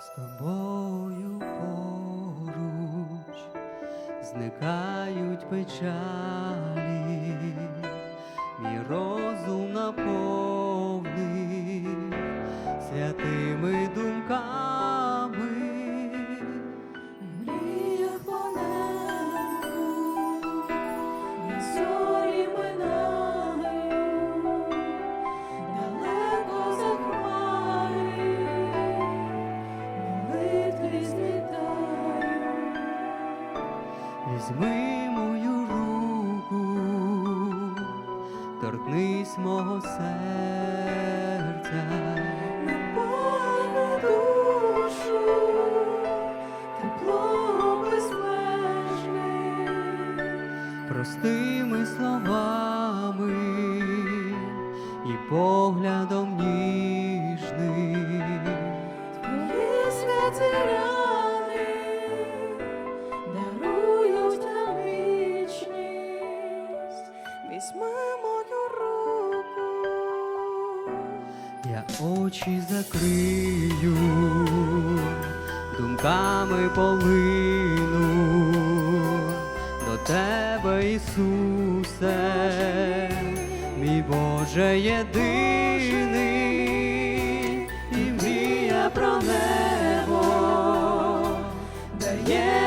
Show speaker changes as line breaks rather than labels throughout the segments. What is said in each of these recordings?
з тобою поруч зникають печалі, мій розум наповнив святими Візьми мою руку, торкнись мого серця.
Напали душу, тепло безмежне,
простими словами і поглядом ніжним. я очі закрию, думками полину до тебе, Ісусе, мій Боже єдиний, і мрія про небо дає.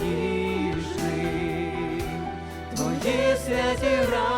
Нижний, твої святі рани.